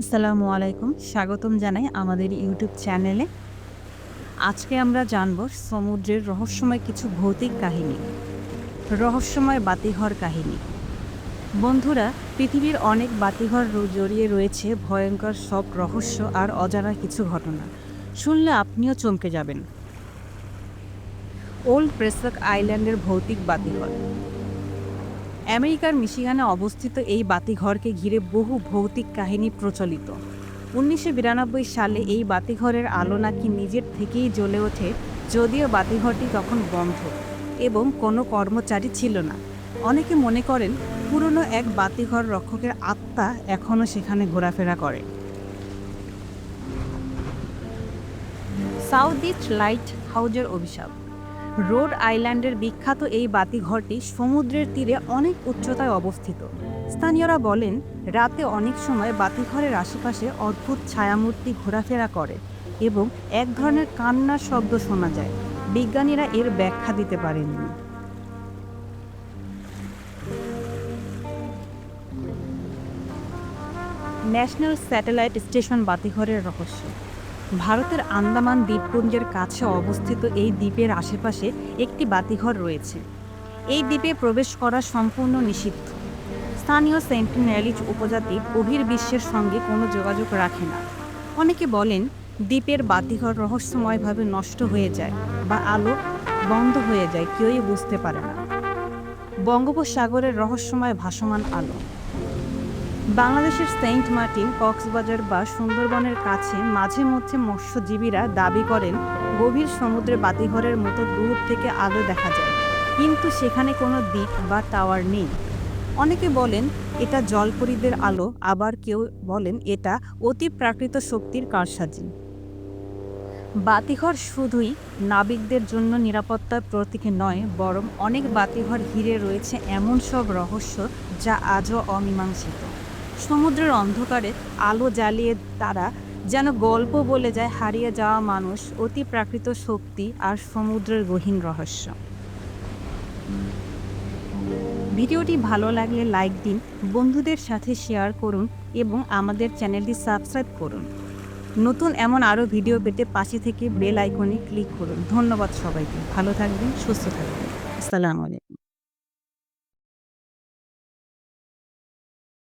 আসসালামু আলাইকুম। স্বাগতম জানাই আমাদের ইউটিউব চ্যানেলে। আজকে আমরা জানব সমুদ্রের রহস্যময় কিছু ভৌতিক কাহিনী, রহস্যময় বাতিঘর কাহিনী। বন্ধুরা, পৃথিবীর অনেক বাতিঘর জড়িয়ে রয়েছে ভয়ঙ্কর সব রহস্য আর অজানা কিছু ঘটনা। শুনলে আপনিও চমকে যাবেন। ওল্ড প্রেসক আইল্যান্ডের ভৌতিক বাতিঘর। আমেরিকার মিশিগানে অবস্থিত এই বাতিঘরকে ঘিরে বহু ভৌতিক কাহিনী প্রচলিত। উনিশশো বিরানব্বই সালে এই বাতিঘরের আলো নাকি নিজের থেকেই জ্বলে ওঠে, যদিও বাতিঘরটি তখন বন্ধ এবং কোনো কর্মচারী ছিল না। অনেকে মনে করেন, পুরনো এক বাতিঘর রক্ষকের আত্মা এখনও সেখানে ঘোরাফেরা করে। সাউথ ইস্ট লাইট হাউজের অভিশাপ। রোড আইল্যান্ডের বিখ্যাত এই বাতিঘরটি সমুদ্রের তীরে অনেক উচ্চতায় অবস্থিত। স্থানীয়রা বলেন, রাতে অনেক সময় বাতিঘরের আশেপাশে অদ্ভুত ছায়ামূর্তি ঘোরাফেরা করে এবং এক ধরনের কান্নার শব্দ শোনা যায়। বিজ্ঞানীরা এর ব্যাখ্যা দিতে পারেননি। ন্যাশনাল স্যাটেলাইট স্টেশন বাতিঘরের রহস্য। ভারতের আন্দামান দ্বীপপুঞ্জের কাছে অবস্থিত এই দ্বীপের আশেপাশে একটি বাতিঘর রয়েছে। এই দ্বীপে প্রবেশ করা সম্পূর্ণ নিষিদ্ধ। স্থানীয় সেন্টিনেলিজ উপজাতি গভীর বিশ্বের সঙ্গে কোনো যোগাযোগ রাখে না। অনেকে বলেন, দ্বীপের বাতিঘর রহস্যময়ভাবে নষ্ট হয়ে যায় বা আলো বন্ধ হয়ে যায়, কেউই বুঝতে পারে না। বঙ্গোপসাগরের রহস্যময় ভাসমান আলো। বাংলাদেশের সেন্ট মার্টিন, কক্সবাজার বা সুন্দরবনের কাছে মাঝে মধ্যে মৎস্যজীবীরা দাবি করেন, গভীর সমুদ্রে বাতিঘরের মতো দূর থেকে আলো দেখা যায়। কিন্তু সেখানে কোনো দ্বীপ বা টাওয়ার নেই। অনেকে বলেন, এটা জলপরীদের আলো, আবার কেউ বলেন, এটা অতি প্রাকৃত শক্তির কারসাজি। বাতিঘর শুধুই নাবিকদের জন্য নিরাপত্তার প্রতীকে নয়, বরং অনেক বাতিঘর ঘিরে রয়েছে এমন সব রহস্য যা আজও অমীমাংসিত। সমুদ্রের অন্ধকারে আলো জ্বালিয়ে তারা যেন গল্প বলে যায় হারিয়ে যাওয়া মানুষ অতি প্রাকৃত শক্তি আর সমুদ্রের গহীন রহস্য। ভিডিওটি ভালো লাগলে লাইক দিন, বন্ধুদের সাথে শেয়ার করুন এবং আমাদের চ্যানেলটি সাবস্ক্রাইব করুন। নতুন এমন আরও ভিডিও পেতে পাশে থেকে বেল আইকনে ক্লিক করুন। ধন্যবাদ সবাইকে। ভালো থাকবেন, সুস্থ থাকবেন। আসসালামু আলাইকুম।